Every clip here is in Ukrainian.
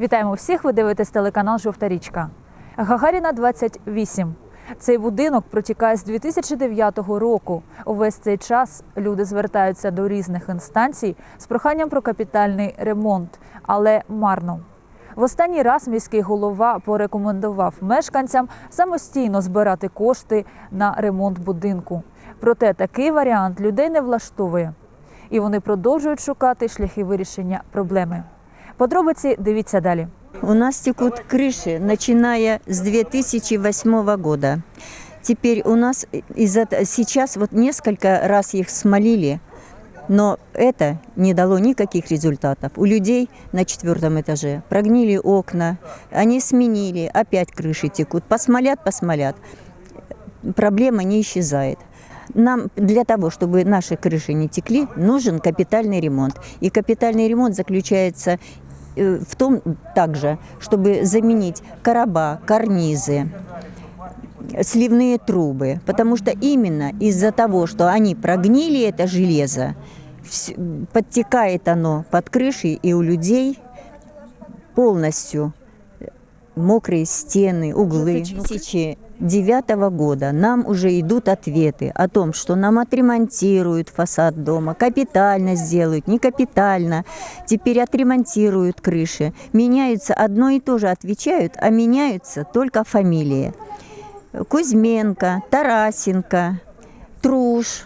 Вітаємо всіх! Ви дивитесь телеканал Жовта річка. Гагаріна 28. Цей будинок протікає з 2009 року. Увесь цей час люди звертаються до різних інстанцій з проханням про капітальний ремонт, але марно. В останній раз міський голова порекомендував мешканцям самостійно збирати кошти на ремонт будинку. Проте такий варіант людей не влаштовує, і вони продовжують шукати шляхи вирішення проблеми. Подробиці дивіться далі. У нас текут крыши, начиная с 2008 года. Теперь у нас из-за сейчас вот несколько раз их смолили, но это не дало никаких результатов. У людей на четвертом этаже прогнили окна, они сменили, опять крыши текут, посмолят, посмолят. Проблема не исчезает. Нам для того, чтобы наши крыши не текли, нужен капитальный ремонт. И капитальный ремонт заключается э, в том также, чтобы заменить короба, карнизы, сливные трубы, потому что именно из-за того, что они прогнили это железо, вс- подтекает оно под крышей, и у людей полностью мокрые стены, углы. С 2009 года нам уже идут ответы о том, что нам отремонтируют фасад дома, капитально сделают, не капитально. Теперь отремонтируют крыши. Меняются одно и то же отвечают, а меняются только фамилии. Кузьменко, Тарасенко, Труш,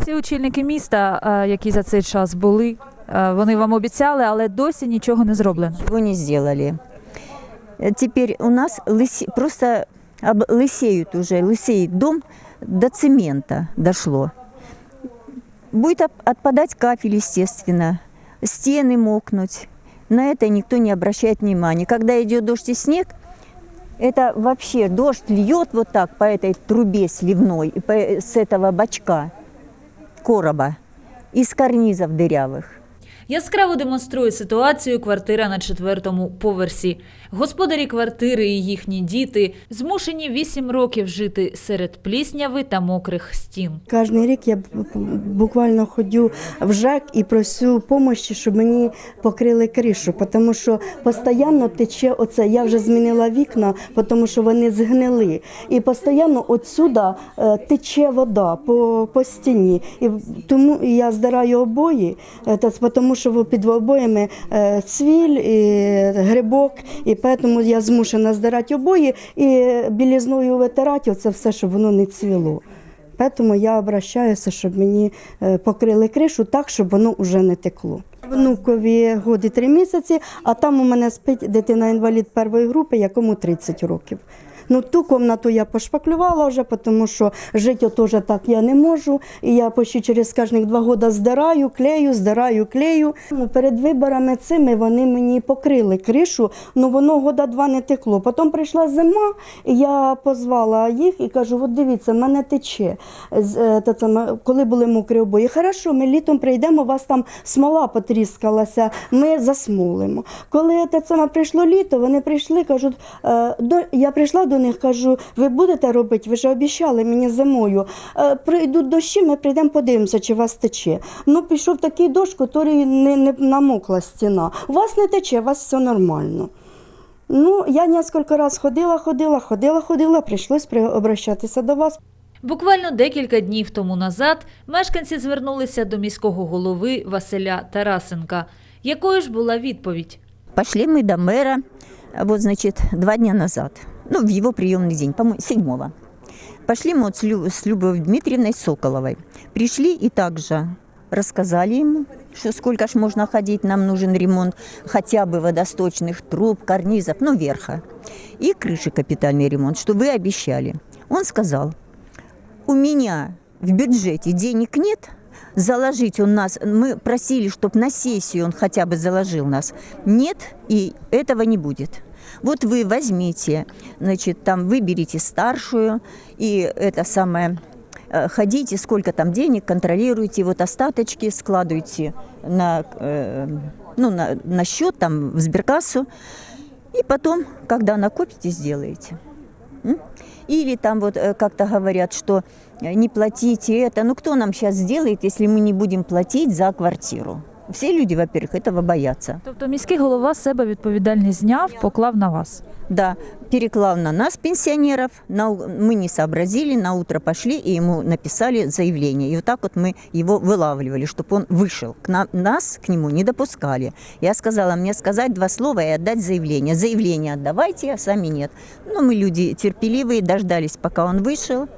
Всі очільники міста, е, які за цей час були, е, вони вам обіцяли, але досі нічого не зроблено. его не сделали. Э, Теперь у нас лысе- просто об- лысеют уже, лысеет дом, до цемента дошло. Будет отпадать кафель, естественно, стены мокнуть. На это никто не обращает внимания. Когда идет дождь и снег, это вообще дождь льет вот так по этой трубе сливной, с этого бачка, короба, из карнизов дырявых. Яскраво демонструє ситуацію квартира на четвертому поверсі. Господарі квартири і їхні діти змушені вісім років жити серед плісняви та мокрих стін. Кожен рік я буквально ходю в ЖЕК і просю допомоги, щоб мені покрили кришу, тому що постійно тече оце. Я вже змінила вікна, тому що вони згнили. І постійно отсюда е, тече вода по, по стіні. І тому я здираю обої, е, тому що під обоями е, цвіль, і грибок, і тому я змушена здирати обої і білізною витирати оце все, щоб воно не цвіло. Тому я обращаюся, щоб мені е, покрили кришу так, щоб воно вже не текло. Внукові годи три місяці, а там у мене спить дитина-інвалід першої групи, якому 30 років. Ну, ту кімнату я пошпаклювала вже, тому що жити теж так я не можу. І я почти через кожних два роки здираю, клею, здираю, клею. Ну, перед виборами цими вони мені покрили кришу, ну воно года два не текло. Потім прийшла зима, і я позвала їх і кажу: от дивіться, в мене тече. Е, коли були мокрі обої, хорошо, ми літом прийдемо, у вас там смола потріскалася, ми засмолимо. Коли те прийшло літо, вони прийшли, кажуть, е, я прийшла до них, кажу, ви будете робити, ви ж обіцяли мені зимою. Е, Прийдуть дощі, ми прийдемо, подивимося, чи у вас тече. Ну, пішов такий дощ, який не, не намокла стіна. У вас не тече, у вас все нормально. Ну, я кілька разів ходила, ходила, ходила, ходила, прийшлось при- обращатися до вас. Буквально декілька днів тому назад мешканці звернулися до міського голови Василя Тарасенка. Якою ж була відповідь? Пошли мы до мэра, вот, значит, два дня назад, ну, в его приемный день, по-моему, седьмого. Пошли мы вот с, Лю- с Любовью Дмитриевной Соколовой. Пришли и также рассказали ему, что сколько ж можно ходить, нам нужен ремонт хотя бы водосточных труб, карнизов, ну, верха. И крыши капитальный ремонт, что вы обещали. Он сказал, у меня в бюджете денег нет, заложить он нас, мы просили, чтобы на сессию он хотя бы заложил нас. Нет, и этого не будет. Вот вы возьмите, значит, там выберите старшую, и это самое, э, ходите, сколько там денег, контролируйте, вот остаточки складывайте на, э, ну, на, на счет, там, в сберкассу, и потом, когда накопите, сделаете. М? Или там вот э, как-то говорят, что э, не платите это. Ну кто нам сейчас сделает, если мы не будем платить за квартиру? Все люди, во-первых, этого боятся. Тобто міський голова з себе відповідальність зняв, поклав на вас. Да, переклал на нас, пенсионеров, на, у- мы не сообразили, на утро пошли и ему написали заявление. И вот так вот мы его вылавливали, чтобы он вышел. К нам, нас к нему не допускали. Я сказала мне сказать два слова и отдать заявление. Заявление отдавайте, а сами нет. Но мы люди терпеливые, дождались, пока он вышел.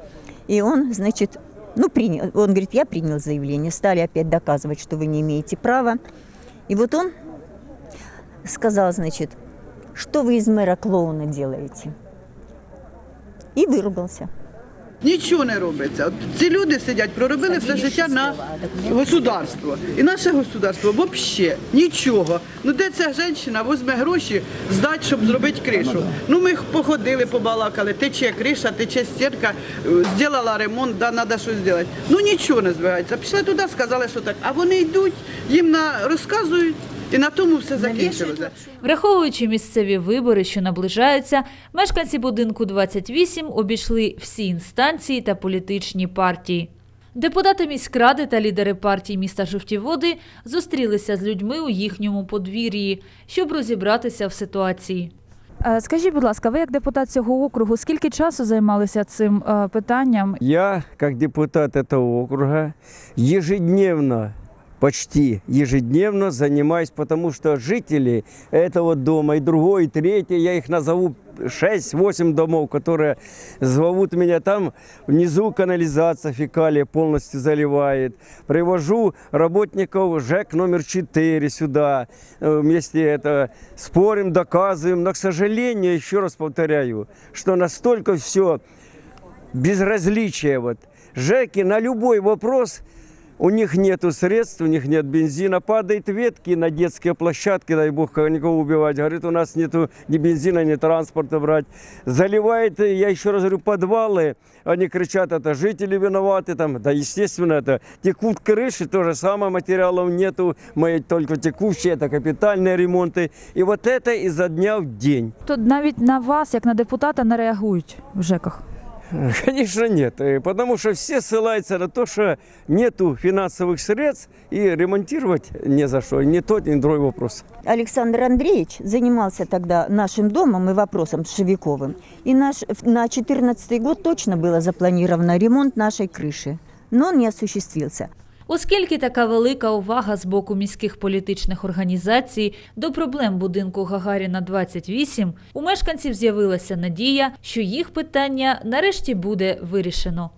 И он, значит, ну, принял. Он говорит, я принял заявление. Стали опять доказывать, что вы не имеете права. И вот он сказал, значит, что вы из мэра клоуна делаете? И выругался. Нічого не робиться. От ці люди сидять, проробили все життя на государство. І наше государство взагалі нічого. Ну де ця жінка візьме гроші здати, щоб зробити кришу? Ну ми походили, побалакали, тече криша, тече стінка, е, зробила ремонт, да, треба щось зробити. Ну нічого не збирається. Пішли туди, сказали, що так. А вони йдуть, їм розказують, і на тому все закінчилося. Враховуючи місцеві вибори, що наближаються, мешканці будинку 28 обійшли всі інстанції та політичні партії. Депутати міськради та лідери партій міста Жовтіводи зустрілися з людьми у їхньому подвір'ї, щоб розібратися в ситуації. Е, Скажіть, будь ласка, ви як депутат цього округу, скільки часу займалися цим е, питанням? Я, как депутат этого округа, ежедневно, почти ежедневно занимаюсь, потому что жители этого дома и другой, и третий, я их назову 6-8 домов, которые зовут меня там, внизу канализация, фекалия полностью заливает. Привожу работников ЖЭК номер 4 сюда, э, вместе это спорим, доказываем, но, к сожалению, еще раз повторяю, что настолько все безразличие. Вот. ЖЭКи на любой вопрос, у них нет средств, у них нет бензина, падают ветки на детские площадки, дай бог кого- никого убивать. Говорит, у нас нету ни бензина, ни транспорта брать. Заливает, э, я еще раз говорю, подвалы, они кричат, это жители виноваты там. Да, естественно, это текут крыши, то же самое, материалов нету, мы только текущие, это капитальные ремонты. И вот это изо дня в день. То навіть на вас, як на депутата, не реагують в ЖЕКах. Конечно, нет. Э, Потому что все ссылаются на то, что нету финансовых средств и ремонтировать не за что. Ни тот, ни другой вопрос. Александр Андреевич занимался тогда нашим домом и вопросом с Шевиковым. И наш, на 2014 год точно было запланировано ремонт нашей крыши. Но он не осуществился. Оскільки така велика увага з боку міських політичних організацій до проблем будинку Гагаріна 28, у мешканців з'явилася надія, що їх питання нарешті буде вирішено.